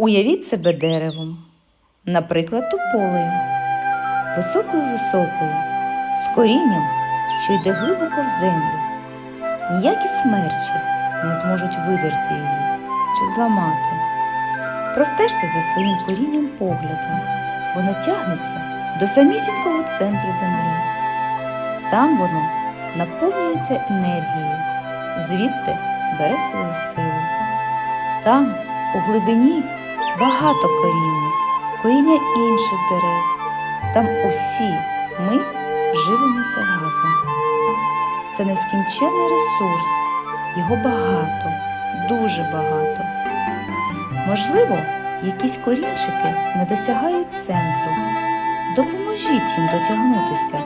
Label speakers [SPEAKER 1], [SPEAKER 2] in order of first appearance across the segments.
[SPEAKER 1] Уявіть себе деревом, наприклад, тополею, високою-високою, з корінням, що йде глибоко в землю. Ніякі смерчі не зможуть видерти її чи зламати. Простежте за своїм корінням поглядом, воно тягнеться до самісінького центру землі. Там воно наповнюється енергією, звідти бере свою силу. Там, у глибині, багато коріння, коріння інших дерев. Там усі ми живемося разом. Це нескінченний ресурс, його багато, дуже багато. Можливо, якісь корінчики не досягають центру. Допоможіть їм дотягнутися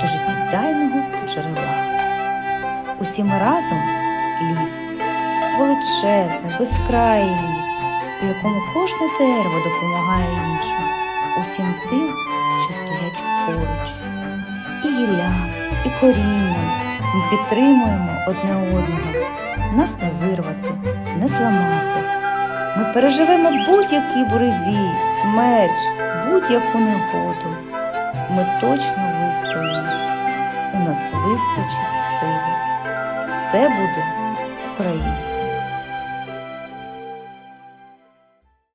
[SPEAKER 1] до життєдайного джерела. Усі ми разом ліс, величезний, безкрайний ліс, якому кожне дерево допомагає іншому, усім тим, що стоять поруч. І гіллям, і корінням ми підтримуємо одне одного, нас не вирвати, не зламати. Ми переживемо будь-який буревій, смерч, будь-яку негоду. Ми точно вистоїмо. У нас вистачить сили. Все буде Україна.